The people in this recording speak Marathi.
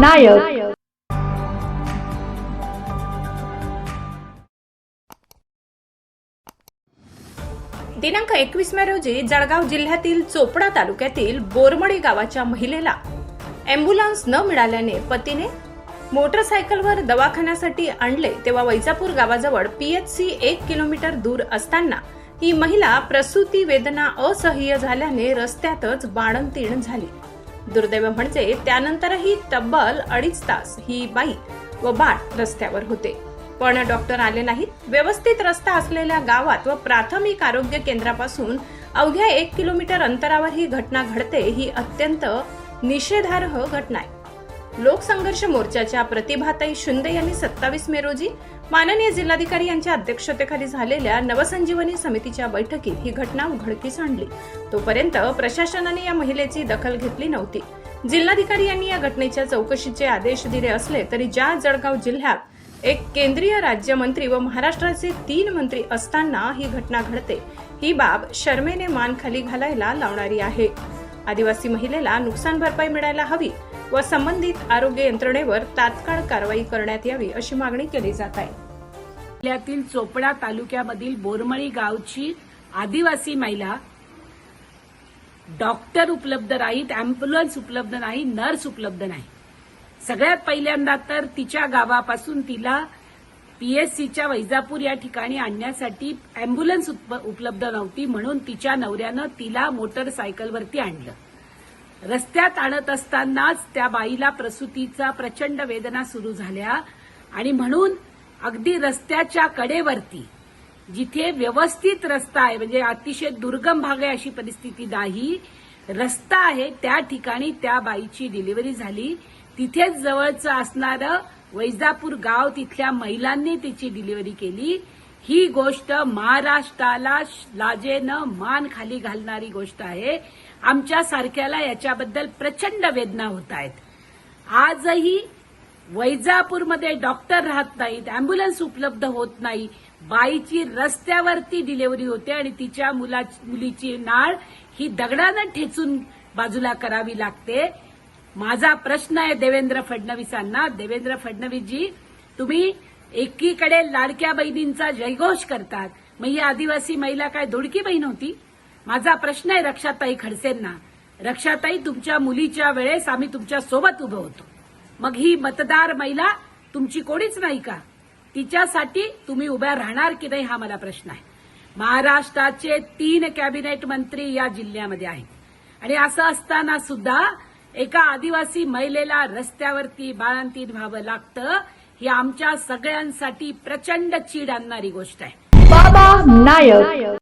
नायक. दिनांक एकवीस मे रोजी जळगाव जिल्ह्यातील चोपडा तालुक्यातील बोरमडी गावाच्या महिलेला अँब्युलन्स न मिळाल्याने पतीने मोटरसायकलवर दवाखान्यासाठी आणले तेव्हा वैजापूर गावाजवळ पीएचसी एक किलोमीटर दूर असताना ही महिला प्रसूती वेदना असह्य झाल्याने रस्त्यातच बाणंतीण झाली. दुर्दैव म्हणजे त्यानंतरही तब्बल अडीच तास ही बाई व बाळ रस्त्यावर होते. पण डॉक्टर आले नाहीत. व्यवस्थित रस्ता असलेल्या गावात व प्राथमिक आरोग्य केंद्रापासून अवघ्या एक किलोमीटर अंतरावर ही घटना घडते ही अत्यंत निषेधार्ह घटना आहे. लोकसंघर्ष मोर्चाच्या प्रतिभाताई शिंदे यांनी सत्तावीस मे रोजी माननीय जिल्हाधिकारी यांच्या अध्यक्षतेखाली झालेल्या नवसंजीवनी समितीच्या बैठकीत ही घटना उघडकीस आणली. तोपर्यंत प्रशासनाने या महिलेची दखल घेतली नव्हती. जिल्हाधिकारी यांनी या घटनेच्या चौकशीचे आदेश दिले असले तरी ज्या जळगाव जिल्ह्यात एक केंद्रीय राज्यमंत्री व महाराष्ट्राचे तीन मंत्री असताना ही घटना घडते. ही बाब शर्मेने मान खाली घालायला लावणारी आहे. आदिवासी महिलेला नुकसान भरपाई मिळायला हवी व संबंधित आरोग्य यंत्रणेवर तात्काळ कारवाई करण्यात यावी अशी मागणी केली जात आहे. जिल्ह्यातील चोपडा तालुक्यामधील बोरमळी गावची आदिवासी महिला डॉक्टर उपलब्ध नाहीत अँब्युलन्स उपलब्ध नाही नर्स उपलब्ध नाही. सगळ्यात पहिल्यांदा तर तिच्या गावापासून तिला पीएससीच्या वैजापूर या ठिकाणी आणण्यासाठी अँब्युलन्स उप- उपलब्ध नव्हती म्हणून तिच्या नवऱ्यानं तिला मोटरसायकलवरती आणलं. रस्त्यात आणत असतानाच त्या बाईला प्रसूतीचा प्रचंड वेदना सुरू झाल्या आणि म्हणून अगदी रस्त्याच्या कडेवरती जिथे व्यवस्थित रस्ता आहे म्हणजे अतिशय दुर्गम भाग आहे अशी परिस्थिती नाही रस्ता आहे त्या ठिकाणी त्या बाईची डिलिव्हरी झाली. तिथेच जवळचं असणारं वैजापूर गाव तिथल्या महिलांनी तिची डिलिव्हरी केली. ही गोष्ट महाराष्ट्राला लाजेनं मान खाली घालणारी गोष्ट आहे. आमच्या सारख्याला याच्याबद्दल प्रचंड वेदना होत आहेत. आजही वैजापूरमध्ये डॉक्टर राहत नाहीत अँब्युलन्स उपलब्ध होत नाही. बाईची रस्त्यावरती डिलिव्हरी होते आणि तिच्या मुला मुलीची नाळ ही दगडानं ठेचून बाजूला करावी लागते. माझा प्रश्न आहे देवेंद्र फडणवीसांना. देवेंद्र फडणवीसजी तुम्ही एकीकडे लाडक्या बहिणींचा जयघोष करतात. मग ही आदिवासी महिला काय दोडकी बहीण होती? माझा प्रश्न आहे रक्षाताई खडसेंना. रक्षाताई तुमच्या मुलीच्या वेळेस आम्ही तुमच्यासोबत उभं होतो. मग ही मतदार महिला तुमची कोणीच नाही का? तिच्यासाठी तुम्ही उभ्या राहणार की नाही हा मला प्रश्न आहे. महाराष्ट्राचे तीन कॅबिनेट मंत्री या जिल्ह्यामध्ये आहेत. आणि असं असताना सुद्धा एका आदिवासी महिलेला रस्त्यावरती बाळंतीण व्हावं लागतं. ही आमच्या सगळ्यांसाठी प्रचंड चीड आणणारी गोष्ट आहे. बाबा नायक.